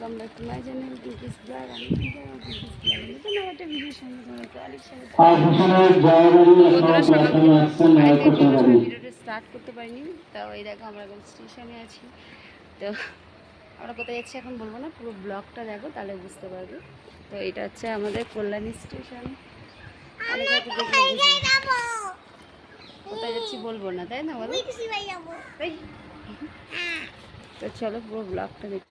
Welcome back to my channel Pinky's blog আমি একটা ভিডিওর সঙ্গে তোমাকে অনেক বন্ধুরা সকাল ভিডিওটা স্টার্ট করতে পারিনি। তাও এই দেখো আমরা এখন স্টেশনে আছি। তো আমরা কোথায় যাচ্ছি এখন বলব না পুরো ব্লগটা দেখো তাহলে বুঝতে পারবে। তো এটা হচ্ছে আমাদের কল্যাণী স্টেশন অনেক। কোথায় যাচ্ছি বলব না তাই না বলো। তো চলো পুরো ব্লগটা দেখ।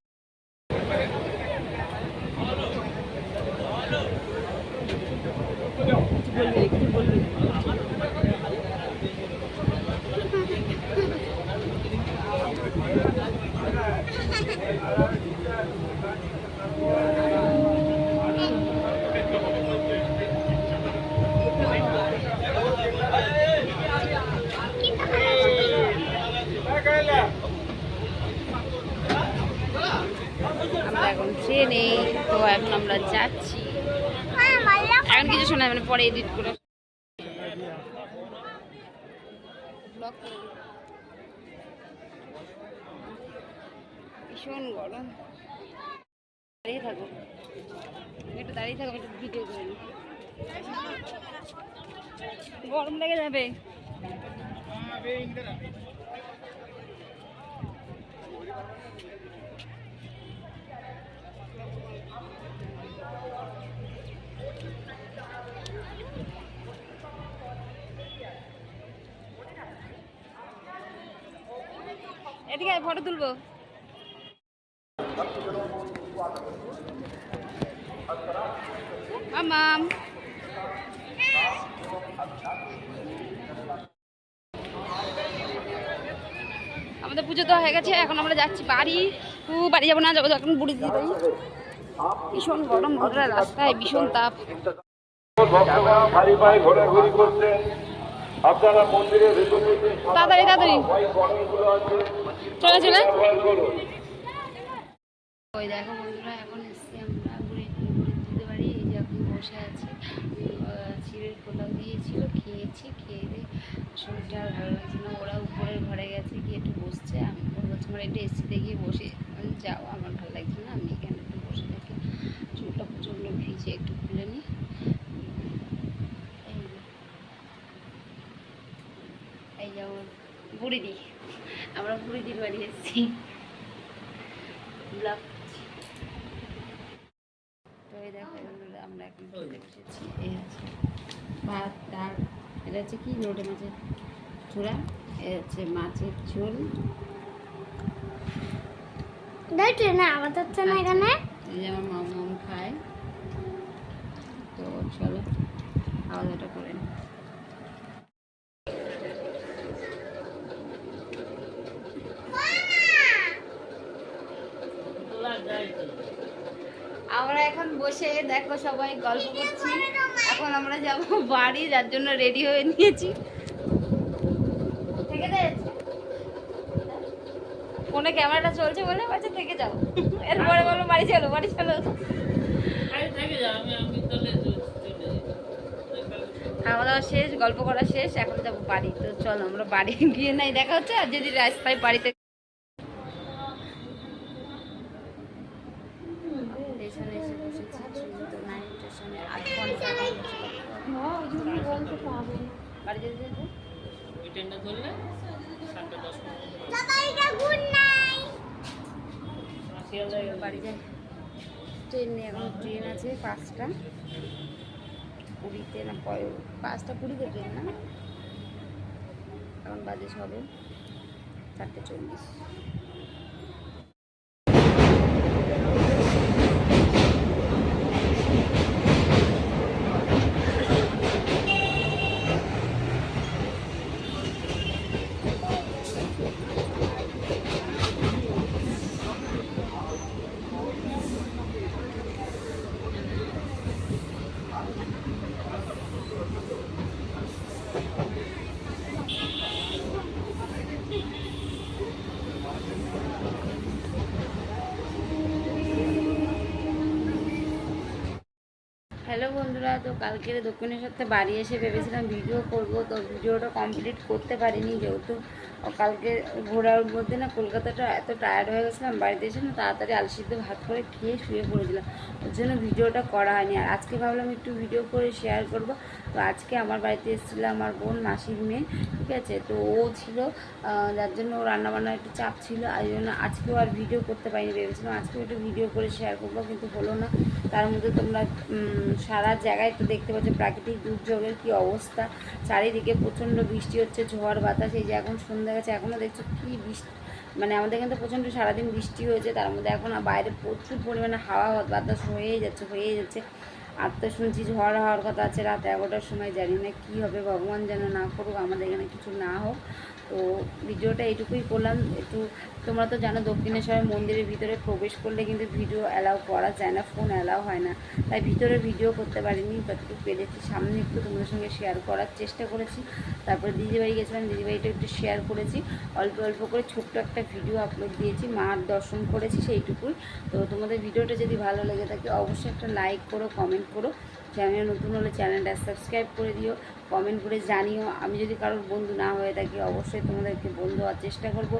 আমরা এখন ট্রেনে তো এখন আমরা যাচ্ছি এখন কিছু শোনা মানে পরে এডিট করে দিই। ভীষণ গরম। দাঁড়িয়ে থাকো। একটু দাঁড়িয়ে থাকো একটু ভিডিও করে গরম লেগে যাবে। এদিকে ফটো তুলবো। মাম আমাদের পুজো তো হয়ে গেছে, এখন আমরা যাচ্ছি বাড়ি। ও বাড়ি যাব না, যাব এখন বুড়ি দিদি বাড়ি। ভীষণ গরম বন্ধুরা রাস্তায় ভীষণ তাপ। তাড়াতাড়ি তাড়াতাড়ি। চলে চলে। ওই দেখো বন্ধুরা, এখন এসছি আমরা বুড়ি দিতে বাড়ি, এই যে এখন বসে আছি। চিড়ের পোলাও দিয়েছিল, খেয়েছি, খেয়ে দিয়ে শরীরটা আর ভালো লাগছে না। ওরা উপরের ঘরে গেছে, গিয়ে একটু বসছে। আমি বলছে আমার একটু এসিতে গিয়ে বসে যাও, আমার ভালো লাগছে না। আমি এখানে একটু বসে থাকি চুলটা প্রচণ্ড ভিজে, একটু খুলে নিই এই যে। এই যে আমার বুড়িদি, আমরা বুড়িদির বাড়ি এসেছি। ব্লগ তো এই দেখো বন্ধুরা আমরা এখন খেতে বসেছি এই আছে ভাত ডাল এটা হচ্ছে কি লোটে মাছের চূড়া এ হচ্ছে মাছের ঝোল না আওয়াজ হচ্ছে না এখানে। এই যে আমার মামা মামু খায়। তো চলো খাওয়া দাওয়াটা করে নিই। আমরা এখন বসে দেখো সবাই গল্প করছি। এখন আমরা যাব বাড়ি যার জন্য রেডি হয়ে নিয়েছি। থেকে ফোনে ক্যামেরাটা চলছে বলে বাচ্চা থেকে যাও। এরপরে বলো বাড়ি চলো বাড়ি চলো। খাওয়া দাওয়া শেষ গল্প করা শেষ এখন যাব বাড়ি। তো চলো আমরা বাড়ি গিয়ে নাই দেখা হচ্ছে। আর যদি রাস্তায় বাড়িতে স্টেশনে এসে বসেছি তো নাইন স্টেশনে আধ ঘণ্টা এখন বসে থাকতে হবে। বাড়ি যেতে যেতে বাড়ি যাই ট্রেন নিয়ে এখন ট্রেন আছে পাঁচটা পুরীতে না পাঁচটা পুরীতে ট্রেন না এখন বাজে সবে চারটে চল্লিশ বন্ধুরা, তো কালকে দক্ষিণেশ্বরতে বাড়ি এসে ভেবেছিলাম ভিডিও করব, তো ভিডিওটা কমপ্লিট করতে পারিনি যেহেতু। কালকে ঘোরার মধ্যে না কলকাতাটা এত টায়ার্ড হয়ে গেছিলাম, বাড়িতে এসে না তাড়াতাড়ি আলসিদ্ধ ভাত করে খেয়ে শুয়ে পড়েছিলাম। ওর জন্য ভিডিওটা করা হয়নি। আর আজকে ভাবলাম একটু ভিডিও করে শেয়ার করব। তো আজকে আমার বাড়িতে এসেছিল আমার বোন মাসির মেয়ে, ঠিক আছে? তো ও ছিল যার জন্য ও রান্নাবান্নার একটু চাপ ছিল, আর জন্য আজকেও আর ভিডিও করতে পারিনি ভেবেছিলাম। আজকেও একটু ভিডিও করে শেয়ার করব, কিন্তু হলো না। তার মধ্যে তোমরা সারা জায়গায় তো দেখতে পাচ্ছ প্রাকৃতিক দুর্যোগের কি অবস্থা। চারিদিকে প্রচণ্ড বৃষ্টি হচ্ছে, ঝড়, বাতাস, এই যে এখন সন্ধ্যা গেছে এখনও দেখছ কি বৃষ্টি মানে আমাদের এখানে তো প্রচণ্ড সারাদিন বৃষ্টি হয়েছে, তার মধ্যে এখন বাইরে প্রচুর পরিমাণে হাওয়া বাতাস হয়েই যাচ্ছে হয়েই যাচ্ছে। আর তো শুনছি ঝড় হওয়ার কথা আছে, রাত এগারোটার সময় জানি না কী হবে, ভগবান যেন না করুক, আমাদের এখানে কিছু না হোক। তো ভিডিওটা এইটুকুই করলাম, একটু তোমরা তো জানো দক্ষিণেশ্বরের মন্দিরের ভিতরে প্রবেশ করলে কিন্তু ভিডিও অ্যালাউ করা যায় না ফোন অ্যালাউ হয় না। তাই ভিতরে ভিডিও করতে পারিনি, যতটুকু পেরেছি। সামনে একটু তোমাদের সঙ্গে শেয়ার করার চেষ্টা করেছি। তারপরে দিদিবাড়ি গেছিলাম দিদিবাড়িটা একটু শেয়ার করেছি। অল্প অল্প করে ছোট্ট একটা ভিডিও আপলোড দিয়েছি, মার দর্শন করেছি সেইটুকুই। তো তোমাদের ভিডিওটা যদি ভালো লেগে থাকে, অবশ্যই একটা লাইক করো কমেন্ট করো। চ্যানেল নতুন হলে চ্যানেলটা সাবস্ক্রাইব করে দিও কমেন্ট করে জানিও। আমি যদি কারোর বন্ধু না হয়ে থাকি, অবশ্যই তোমাদেরকে বন্ধু হওয়ার চেষ্টা করব।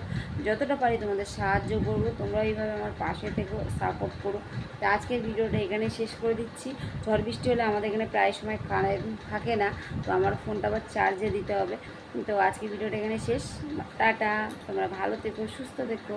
যতটা পারি তোমাদের সাহায্য করব। তোমরা এইভাবে আমার পাশে থেকে সাপোর্ট করো। তো আজকের ভিডিওটা এখানে শেষ করে দিচ্ছি। ঝড় বৃষ্টি হলে আমাদের এখানে প্রায় সময় কারেন্ট থাকে না, তো আমার ফোনটা আবার চার্জে দিতে হবে। তো আজকের ভিডিওটা এখানে শেষ। টাটা, তোমরা ভালো থেকো, সুস্থ থেকো।